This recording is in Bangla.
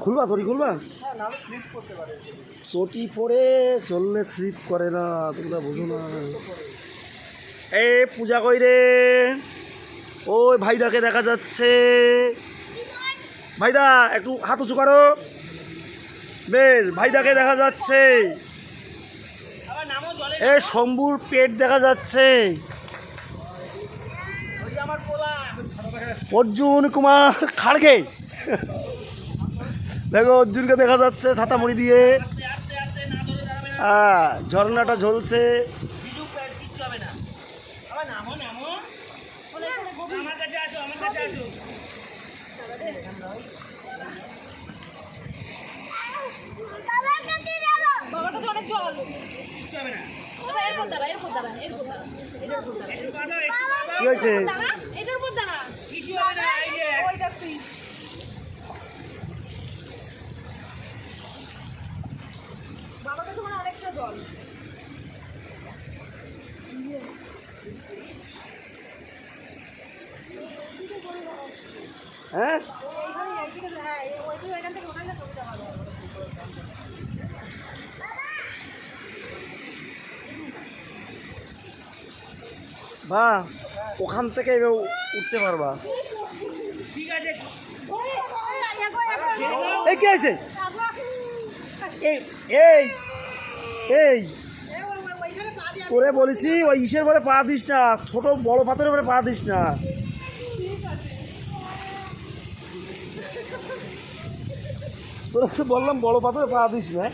খুলবা, চটি খুলবা? চটি পরে চললে স্লিপ করে না, তোমরা বুঝো না। এ, পূজা কই রে? ওই ভাইদাকে দেখা যাচ্ছে। ভাইদা, একটু হাত উঁচু করো। বেশ, ভাইদাকে দেখা যাচ্ছে। এ, শম্ভুর পেট দেখা যাচ্ছে। অর্জুন কুমার খাড়গে দেখো অর্জুনকে দেখা যাচ্ছে ছাতা মুড়ি দিয়ে। হ্যাঁ ঝর্ণাটা ঝলছে। বিজু প্যাড ভালো হবে বা ওখান থেকে এবার উঠতে পারবা। ঠিক আছে। এই কি আছে? এই এই। এই, তোরে বলেছি, ওই ইসের পরে পা দিস না, ছোট বড় পাথরের পরে পা দিস না। তোরা বললাম বড় পাথরে পা দিস না।